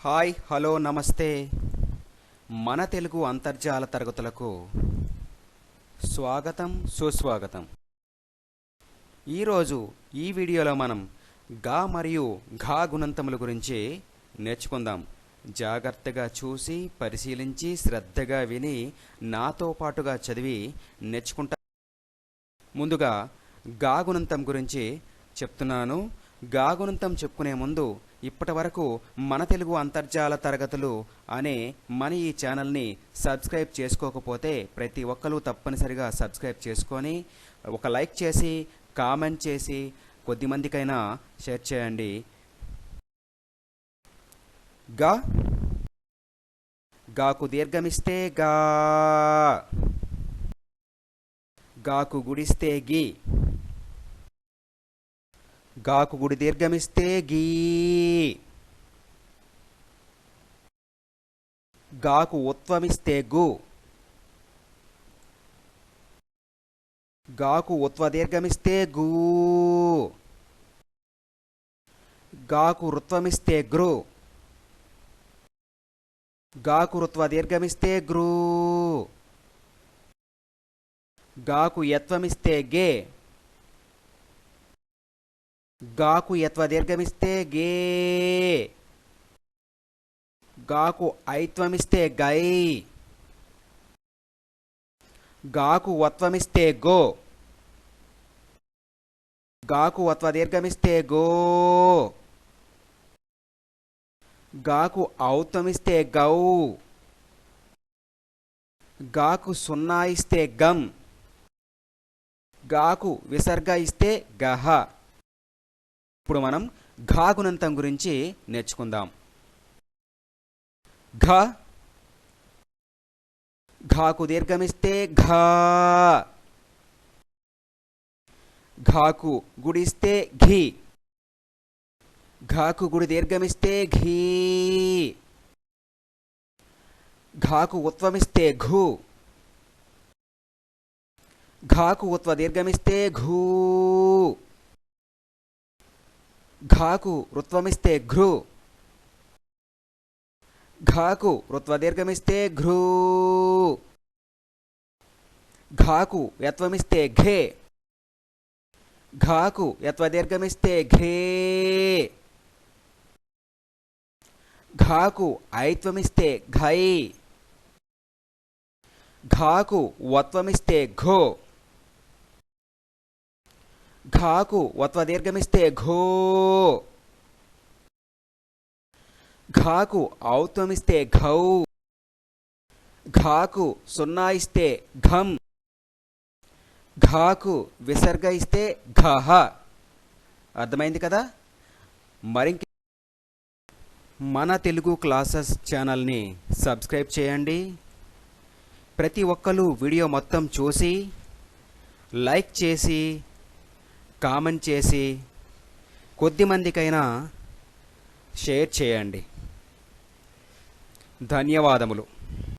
Hi hello నమస్తే. మన తెలుగు అంతర్జాల తరగతులకు స్వాగతం సుస్వాగతం. ఈరోజు ఈ వీడియోలో మనం గా మరియు ఘా గుణంతముల గురించి నేర్చుకుందాం. జాగ్రత్తగా చూసి పరిశీలించి శ్రద్ధగా విని నాతో పాటుగా చదివి నేర్చుకుంటా ముందుగా గాగుణంతం గురించి చెప్తున్నాను. గాగుణంతం చెప్పుకునే ముందు ఇప్పటి వరకు మన తెలుగు అంతర్జాల తరగతులు అనే మన ఈ ఛానల్ని సబ్స్క్రైబ్ చేసుకోకపోతే ప్రతి ఒక్కరూ తప్పనిసరిగా సబ్స్క్రైబ్ చేసుకొని ఒక లైక్ చేసి కామెంట్ చేసి కొద్ది మందికైనా షేర్ చేయండి. గా. గాకు దీర్ఘమిస్తే గా. గాకు గుడిస్తే గి. గాకు గుడి దీర్ఘమిస్తే గీ. గాకు ఉత్వమిస్తే గు. గాకు ఉత్వ దీర్ఘమిస్తే గూ. గాకు రుత్వమిస్తే గ్రు గాకు రుత్వ దీర్ఘమిస్తే గ్రూ గాకు యత్వమిస్తే గే. గాకు యత్వ దీర్ఘమిస్తే గే. గాకు ఐత్వమిస్తే గై. గాకు వత్వమిస్తే గో. గాకు వత్వ దీర్ఘమిస్తే గో. గాకు ఔత్వమిస్తే గౌ. గాకు సున్నా ఇస్తే గం. గాకు విసర్గ ఇస్తే గహ. ఇప్పుడు మనం ఘా గుణంతం గురించి నేర్చుకుందాం. ఘ ఘాకు దీర్ఘమిస్తే ఘా. ఘాకు గుడిస్తే ఘీ. ఘాకు గుడి దీర్ఘమిస్తే ఘీ. ఘాకు ఉత్వమిస్తే ఘూ. ఘాకు ఉత్వ దీర్ఘమిస్తే ఘూ. ఘాకు రుత్వమిస్తే ఘృ. ఘాకు రుత్వదీర్ఘమిస్తే ఘృ. ఘ్రూ ఘాకు యత్వమిస్తే ఘే. ఘాకు యత్వదీర్ఘమిస్తే ఘే. ఘాకు ఐత్వమిస్తే ఘై. ఘాకు వత్వమిస్తే ఘో. ఘాకు వత్వ దీర్ఘమిస్తే ఘో. ఘాకు ఔత్వమిస్తే ఘౌ. ఘాకు సున్నా ఇస్తే ఘం. ఘాకు విసర్గ ఇస్తే ఘహ. అర్థమైంది కదా? మరింక మన తెలుగు క్లాసెస్ ఛానల్ని సబ్స్క్రైబ్ చేయండి. ప్రతి ఒక్కరు వీడియో మొత్తం చూసి లైక్ చేసి కామెంట్ చేసి కొద్దిమందికైనా షేర్ చేయండి. ధన్యవాదములు.